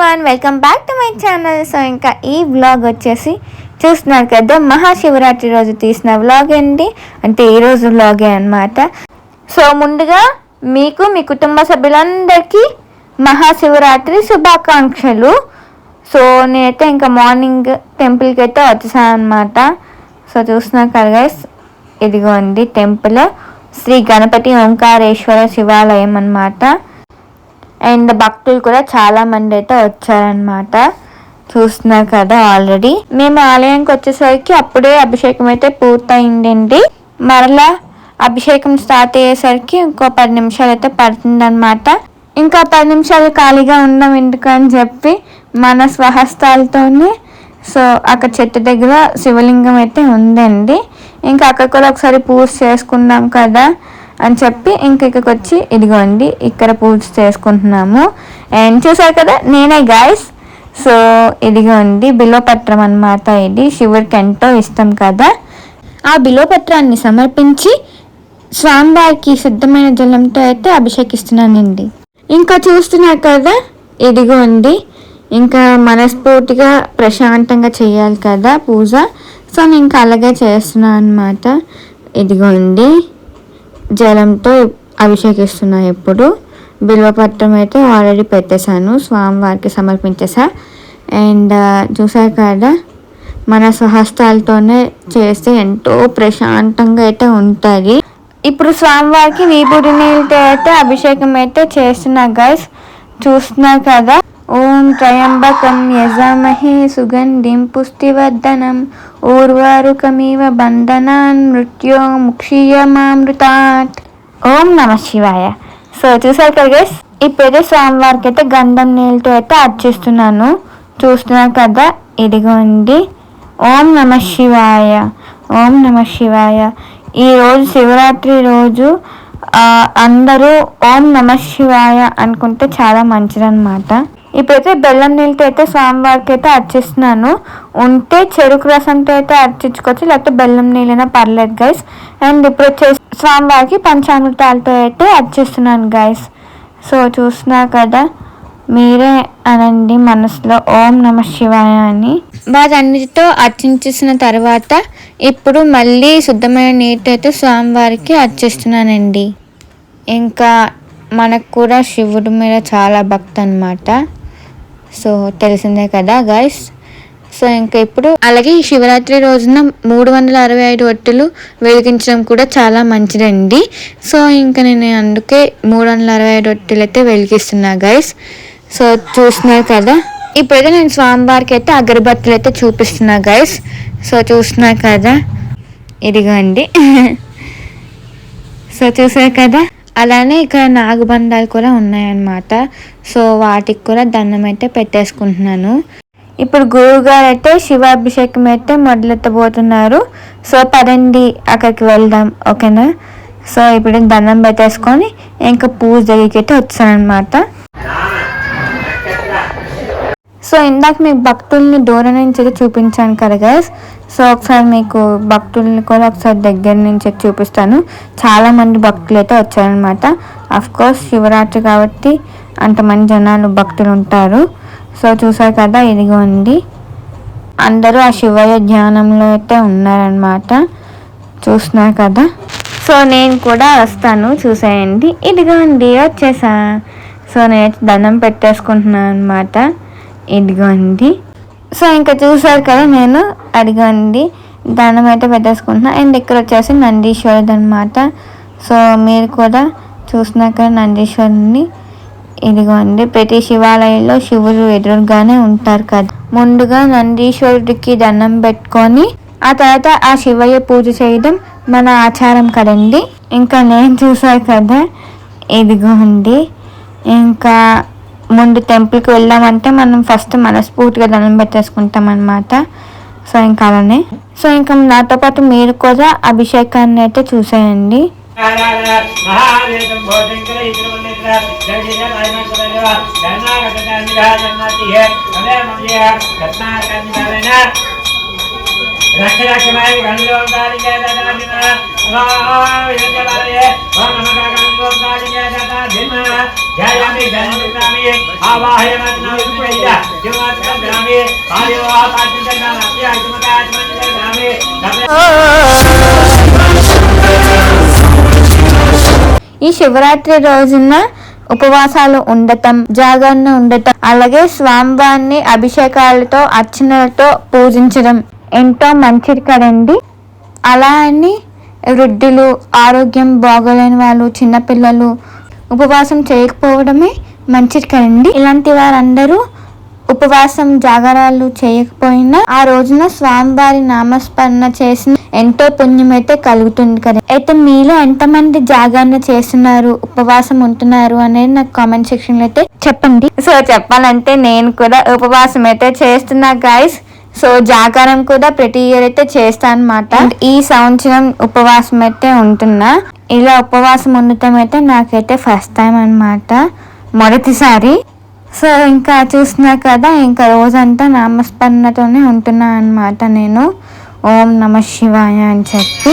Everyone welcome back to my channel so ఇంకా ఈ vlog వచ్చేసి చూస్తున్నారు కదా మహాశివరాత్రి రోజు తీసిన వ్లాగ్ అండి. అంటే ఈ రోజు వ్లాగే అనమాట సో ముందుగా మీకు మీ కుటుంబ సభ్యులందరికీ మహాశివరాత్రి శుభాకాంక్షలు. సో నేనైతే ఇంకా మార్నింగ్ టెంపుల్కి అయితే వచ్చేసాను అనమాట సో చూస్తున్నారు కదా గైస్ ఇదిగోండి టెంపుల్ శ్రీ గణపతి ఓంకారేశ్వర శివాలయం అనమాట అండ్ భక్తులు కూడా చాలా మంది అయితే వచ్చారనమాట చూస్తున్నారు కదా ఆల్రెడీ. మేము ఆలయానికి వచ్చేసరికి అప్పుడే అభిషేకం అయితే పూర్తయిందండి. మరలా అభిషేకం స్టార్ట్ అయ్యేసరికి ఇంకో పది నిమిషాలు అయితే పడుతుందన్నమాట. ఇంకా పది నిమిషాలు ఖాళీగా ఉన్నాం ఎందుకని చెప్పి మన స్వహస్తాలతోనే సో అక్కడ చెట్టు దగ్గర శివలింగం అయితే ఉందండి. ఇంకా అక్కడ కూడా ఒకసారి పూజ చేసుకున్నాం కదా. అని చెప్పి ఇంక ఇక్కడికి వచ్చి ఇదిగోండి ఇక్కడ పూజ చేసుకుంటున్నాము. అండ్ చూసారు కదా నేనే గాయస్ సో ఇదిగోండి బిలోపత్రం అన్నమాట ఇది. శివుడికి ఎంతో ఇష్టం కదా. ఆ బిలోపత్రాన్ని సమర్పించి స్వామివారికి శుద్ధమైన జలంతో అయితే అభిషేకిస్తున్నానండి. ఇంకా చూస్తున్నారు కదా ఇదిగోండి. ఇంకా మనస్ఫూర్తిగా ప్రశాంతంగా చేయాలి కదా పూజ. సో నేను ఇంకా అలాగే చేస్తున్నాను అనమాట ఇదిగోండి. జలంతో అభిషేకిస్తున్నా ఎప్పుడు. బిల్వపత్రం అయితే ఆల్రెడీ పెట్టేశాను స్వామివారికి సమర్పించేసా. అండ్ చూసారు కదా మన స్వహస్తాలతోనే చేస్తే ఎంతో ప్రశాంతంగా అయితే ఉంటుంది ఇప్పుడు స్వామివారికి విభూతి నీళ్ళతో అయితే అభిషేకం అయితే చేస్తున్నా గైస్ చూస్తున్నారు కదా. ఓం త్రయంబకం యజామహే సుగంధిం పుష్టివర్ధనం. ఊర్వారుకమివ బంధనాన్ మృత్యో ముక్షీయమామృతాత్. ఓం నమ శివాయ. సో చూసారు కదా గైస్ ఇప్పుడైతే స్వామివారికి అయితే గంధం నీళ్ళతో అయితే అర్చిస్తున్నాను చూస్తున్నారు కదా? ఇదిగోండి. ఓం నమ శివాయ. ఓం నమ శివాయ. ఈరోజు శివరాత్రి రోజు అందరూ ఓం నమ శివాయ అనుకుంటే చాలా మంచిదన్నమాట. ఇప్పుడైతే బెల్లం నీళ్ళతో అయితే స్వామివారికి అయితే అర్చిస్తున్నాను. ఉంటే చెరుకు రసంతో అయితే అర్చించుకోవచ్చు లేకపోతే బెల్లం నీళ్ళైనా పర్లేదు గైస్ అండ్ ఇప్పుడు వచ్చేసి స్వామివారికి పంచామృతాలతో అయితే అర్చిస్తున్నాను గైస్ సో చూస్తున్నారు కదా మీరే అనండి మనసులో ఓం నమ శివాయ అని. వాటన్నిటితో అర్చించేసిన తర్వాత ఇప్పుడు మళ్ళీ శుద్ధమైన నీటితో అయితే స్వామివారికి అర్చిస్తున్నానండి. ఇంకా మనకు కూడా శివుడి మీద చాలా భక్తి అనమాట సో తెలిసిందే కదా గైస్ సో ఇంకా ఇప్పుడు అలాగే ఈ శివరాత్రి రోజున మూడు వందల అరవై ఐదు ఒత్తులు వెలిగించడం కూడా చాలా మంచిదండి. సో ఇంకా నేను అందుకే మూడు వందల అరవై ఐదు ఒత్తులు అయితే వెలిగిస్తున్నా గైస్ సో చూస్తున్నారు కదా. ఇప్పుడైతే నేను స్వామివారికి అయితే అగరబత్తులు అయితే చూపిస్తున్నా గైస్ సో చూస్తున్నారు కదా. ఇదిగోండి. సో చూసారు కదా. అలానే ఇక్కడ నాగబంధాలు కూడా ఉన్నాయన్నమాట. సో వాటికి కూడా దండం అయితే పెట్టేసుకుంటున్నాను. ఇప్పుడు గురువు గారు అయితే శివాభిషేకం అయితే మొదలెత్తబోతున్నారు. సో పదండి అక్కడికి వెళ్దాం ఓకేనా? సో ఇప్పుడు దండం పెట్టేసుకొని ఇంకా పూజ దగ్గరికి అయితే వచ్చాను అనమాట సో ఇందాక మీకు భక్తుల్ని దూరం నుంచి అయితే చూపించాను కదా గైస్ సో ఒకసారి మీకు భక్తుల్ని కూడా ఒకసారి దగ్గర నుంచి అయితే చూపిస్తాను. చాలా మంది భక్తులు అయితే వచ్చారనమాట అఫ్ కోర్స్ శివరాత్రి కాబట్టి అంతమంది జనాలు భక్తులు ఉంటారు. సో చూసారు కదా ఇదిగోండి అందరూ ఆ శివయ్య ధ్యానంలో అయితే ఉన్నారనమాట చూస్తున్నారు కదా. సో నేను కూడా వస్తాను చూసేయండి. ఇదిగోండి వచ్చేసా. సో నేను దండం పెట్టేసుకుంటున్నాను అనమాట ఇదిగోండి. సో ఇంకా చూసారు కదా నేను అడిగండి దండం అయితే పెట్టేసుకుంటున్నా. అండ్ ఇక్కడ వచ్చేసి నందీశ్వరుడు అనమాట సో మీరు కూడా చూసినాక నందీశ్వరుని ఇదిగోండి. ప్రతి శివాలయంలో శివుడు ఎదురుగానే ఉంటారు కదా. ముందుగా నందీశ్వరుడికి దండం పెట్టుకొని ఆ తర్వాత ఆ శివయ్య పూజ చేయడం మన ఆచారం కదండి. ఇంకా నేను చూసాను కదా. ఇదిగోండి. ఇంకా ముందు టెంపుల్కి వెళ్ళామంటే మనం ఫస్ట్ మనస్ఫూర్తిగా దండం పెట్టేసుకుంటాం అనమాట సో ఇంకా అలానే. సో ఇంకా నాతో పాటు మీరు కూడా అభిషేకాన్ని అయితే చూసేయండి. మహావేదం రక్ష ఆదివాహ ఈ శివరాత్రి రోజున ఉపవాసాలు ఉండటం జాగరణ ఉండటం అలాగే స్వామివారిని అభిషేకాలతో అర్చనలతో పూజించడం ఎంతో మంచిది కదండి. అలా అని వృద్ధులు ఆరోగ్యం బాగోలేని వాళ్ళు చిన్నపిల్లలు ఉపవాసం చేయకపోవడమే మంచిది కదండి. ఇలాంటి వారందరూ ఉపవాసం జాగరాలు చేయకపోయినా ఆ రోజున స్వామివారి నామస్మరణ చేసిన ఎంతో పుణ్యం అయితే కలుగుతుంది కదా అయితే మీలో ఎంతమంది జాగరణ చేస్తున్నారు ఉపవాసం ఉంటున్నారు అనేది నాకు కామెంట్ సెక్షన్లో అయితే చెప్పండి. సో చెప్పాలంటే నేను కూడా ఉపవాసం అయితే చేస్తున్నా గాయస్ సో జాగారం కూడా ప్రతి ఇయర్ అయితే చేస్తాను అనమాట ఈ సంవత్సరం ఉపవాసం అయితే ఉంటున్నా. ఇలా ఉపవాసం ఉండటం అయితే నాకైతే ఫస్ట్ టైం అన్నమాట. మొదటిసారి. సో ఇంకా చూస్తున్నా కదా ఇంకా రోజంతా నామస్మరణతోనే ఉంటున్నా అన్నమాట నేను. ఓం నమ శివాయ అని చెప్పి.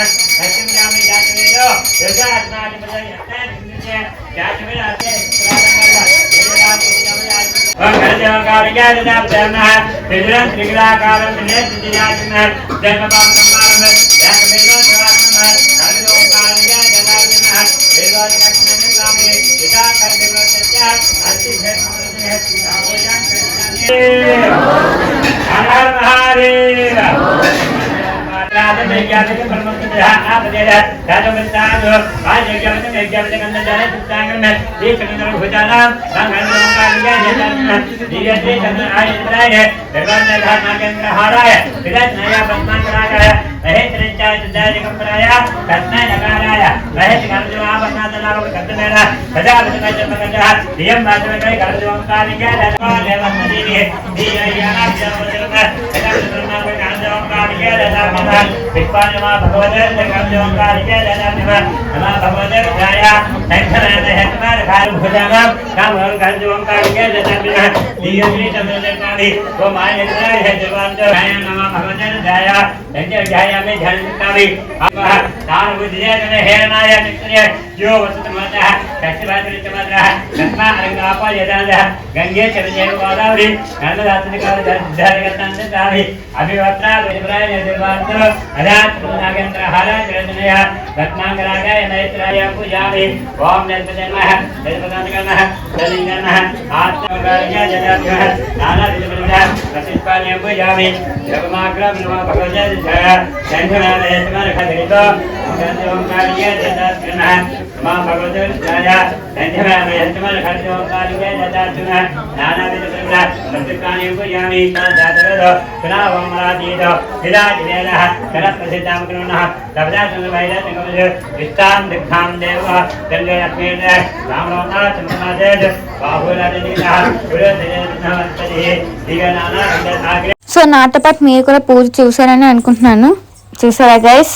రక్షించామి జాతవేలో దుర్గారత్నాధిపతి జాతవేలో అదే త్రిగుణాకారం राजवृत्ताजो आजज्ञापनं यज्ञापनं कन्दजानं सुप्ताङ्गं दीक्षणिन्द्रं भूतानां साङ्घानुकार्याय जनार्दनं दीयते चन्द्रायत्राय भगवान्नाथानागेन्द्रहाराय विरत्नाय पद्माकराय महेन्द्रञ्चाय चन्द्रायकम्पराय रत्नायकाराय महेशकर्जुनापन्नादनागमकन्दनेन प्रजापतिमजपकजः दियं वाचनकय कर्जुवङ्कालिकाय देवस्मदेवी दीयायानाक्षरमजगत जगत्प्रमाणकार्यं कालिकाय ददामः विश्वान्यमा भगवते कामयोगारिके जनादिमा नमा भगवते गाया शंकराने हेतनार कार्य भुजाना काम और कामयोगारिके जनादिमा दीयत्री चंद्रदेवानी वो माय इतना है जवान जो गाया नमा भगवते गाया शंकर गाया में झलकारी अब तार बुझे ने हेरना या नित्य जो वसत माता शक्तिवादी चमद्रा रत्ना रंगापा यदादा गंगे चरजे गोदावरी नंददातनिकार धरगतन दावी अभिवत्रा विप्राय निर्वात्र దలింగనః ఆత్మకార్య జనాభ్యః నానా విధమిధ ప్రతిష్పాన్య పూజామి జగమాగ్రం నమః భగవతే జయ శంఖనాద స్మర ఖదితో ఓంకార్య జనాభ్యః మా భగవతే జయ శంఖనాద స్మర మా ఓంకార్య జనాభ్యః నానా విధమిధ ప్రతిష్పాన్య పూజామి తదాతవేదో పునావం మరాదీతో విరాజివేదః జలప్రసిద్ధాం కృణః తపదాసంగమైదతంగమజ విస్తాం దిగ్ధాం దేవ దంగయత్మేన రామరోనా చంద్రనాథేజ్ బాహురాజనీనః సో నాతో పాటు మీరు కూడా పూజ చూసారని అనుకుంటున్నాను. చూసారా గైస్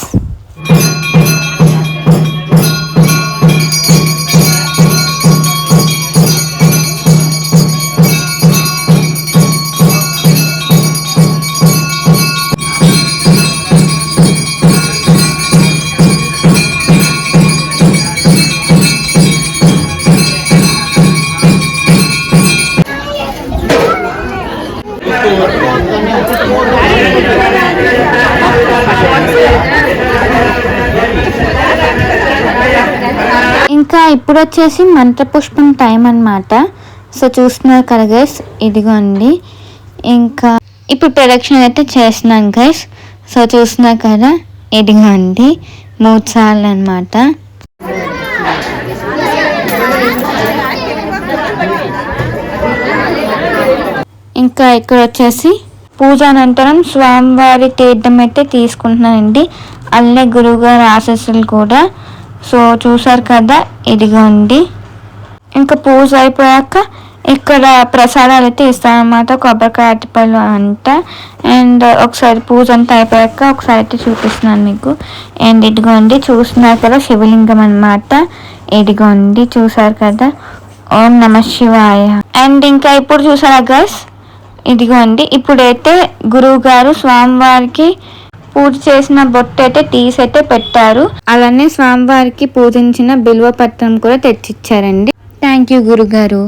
ఇప్పుడు వచ్చేసి మంత్రపుష్పం టైం అన్నమాట. సో చూస్తున్నారు కదా గైస్ ఇదిగోండి. ఇంకా ఇప్పుడు ప్రొడక్షన్ అయితే చేస్తున్నాను గైస్ సో చూస్తున్నారు కదా? ఇదిగోండి. మూడు సార్లు అనమాట ఇంకా ఇక్కడ వచ్చేసి పూజ అనంతరం స్వామివారి తీర్థం అయితే తీసుకుంటున్నానండి. అలాగే గురువుగారు ఆశస్సులు కూడా సో చూసారు కదా ఇదిగోండి. ఇంకా పూజ అయిపోయాక ఇక్కడ ప్రసాదాలు అయితే ఇస్తారనమాట కొబ్బరికాయ అరటిపళ్ళు అంట. అండ్ ఒకసారి పూజ అంతా అయిపోయాక ఒకసారి అయితే చూపిస్తున్నాను మీకు. అండ్ ఇదిగోండి చూస్తున్నారు కదా శివలింగం అనమాట ఇదిగోండి చూసారు కదా. ఓం నమ శివాయ. అండ్ ఇంకా ఇప్పుడు చూసారా గర్స్ ఇదిగోండి ఇప్పుడైతే గురువు గారు స్వామివారికి పూజ చేసిన బొట్టు అయితే తీసి అయితే పెట్టారు. అలానే స్వామివారికి పూజించిన బిల్వ పత్రం కూడా తెచ్చిచ్చారండి. థ్యాంక్ యూ గురుగారు.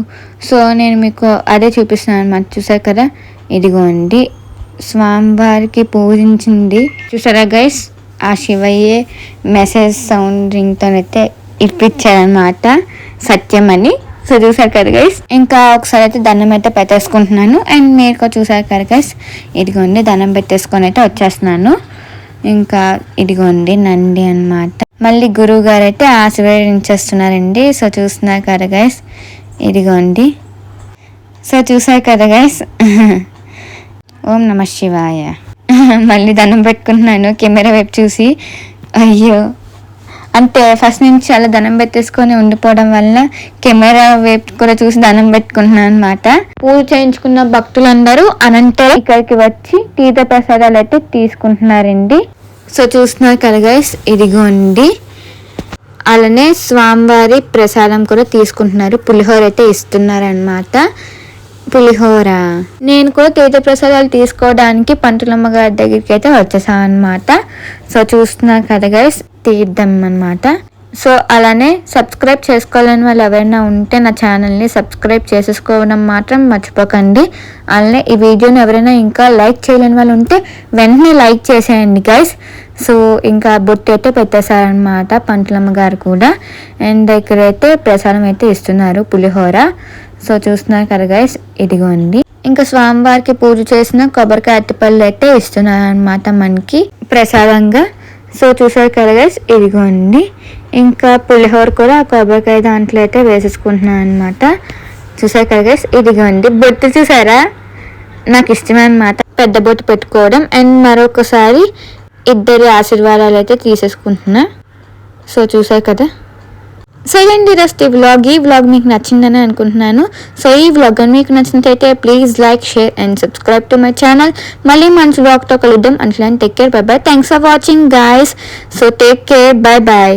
సో నేను మీకు అదే చూపిస్తున్నాను అనమాట చూసారు కదా? ఇదిగోండి. స్వామివారికి పూజించింది. చూసారా గైస్ ఆ శివయ్యే మెసేజ్ సౌండ్ రింగ్తో అయితే ఇప్పించారనమాట సత్యం అని. సో చూసారు కదా గైస్ ఇంకా ఒకసారి అయితే దండం అయితే పెట్టేసుకుంటున్నాను. అండ్ మీరు కూడా చూసారు కదా గైస్ ఇదిగోండి దండం పెట్టేసుకొని అయితే వచ్చేస్తున్నాను. ఇంకా ఇదిగోండి నంది అన్నమాట. మళ్ళీ గురువు గారు అయితే ఆశీర్వదించేస్తున్నారండి. సో చూస్తున్నారు కదా గైస్ ఇదిగోండి. సో చూసారు కదా గైస్ ఓం నమ శివాయ. మళ్ళీ దండం పెట్టుకుంటున్నాను కెమెరా వైపు చూసి. అయ్యో. అంటే ఫస్ట్ నుంచి అలా దండం పెట్టేసుకొని ఉండిపోవడం వల్ల కెమెరా వైపు కూడా చూసి దండం పెట్టుకుంటున్నాను అనమాట పూజ చేయించుకున్న భక్తులందరూ అనంతరం ఇక్కడికి వచ్చి తీర్థ ప్రసాదాలు అయితే తీసుకుంటున్నారండి. సో చూస్తున్నారు కదా గైస్ ఇదిగోండి. అలానే స్వామివారి ప్రసాదం కూడా తీసుకుంటున్నారు పులిహోర అయితే ఇస్తున్నారనమాట పులిహోర. నేను కూడా తీర్థ ప్రసాదాలు తీసుకోవడానికి పంతులమ్మ గారి దగ్గరికి అయితే వచ్చేసాం అనమాట సో చూస్తున్నారు కదా గైస్ తీర్థం అనమాట సో అలానే సబ్స్క్రైబ్ చేసుకోవాలని వాళ్ళు ఎవరైనా ఉంటే నా ఛానల్ని సబ్స్క్రైబ్ చేసేసుకోవడం మాత్రం మర్చిపోకండి. అలానే ఈ వీడియోని ఎవరైనా ఇంకా లైక్ చేయలేని వాళ్ళు ఉంటే వెంటనే లైక్ చేసేయండి గైస్ సో ఇంకా బొట్టు అయితే పెట్టేశారనమాట పంతులమ్మ గారు కూడా. అండ్ ఇక్కడైతే ప్రసాదం అయితే ఇస్తున్నారు పులిహోర. సో చూస్తున్నారు కదా గైస్ ఇదిగోండి. ఇంకా స్వామివారికి పూజ చేసిన కొబ్బరికాయ అరటిపళ్ళు అయితే ఇస్తున్నారు అనమాట మనకి ప్రసాదంగా. సో చూసారు కదా గైస్ ఇదిగోండి. ఇంకా పులిహోర కూడా ఆ కొబ్బరికాయ దాంట్లో అయితే వేసేసుకుంటున్నాను అనమాట చూసారు కదా గైస్ ఇదిగోండి. బొట్టు చూసారా? నాకు ఇష్టమన్నమాట. పెద్ద బొట్టు పెట్టుకోవడం. అండ్ మరొకసారి ఇద్దరి ఆశీర్వాదాలు అయితే తీసేసుకుంటున్నా. సో చూసారు కదా? సో ఇదండి రస్ట్ ఈ వ్లాగ్. ఈ వ్లాగ్ మీకు నచ్చిందని అనుకుంటున్నాను. సో ఈ వ్లాగ్ అని మీకు నచ్చినట్లయితే please like share and subscribe to my channel. మళ్ళీ మంచి వ్లాగ్తో కలుద్దాం. అట్లా take care bye bye thanks for watching guys so take care bye bye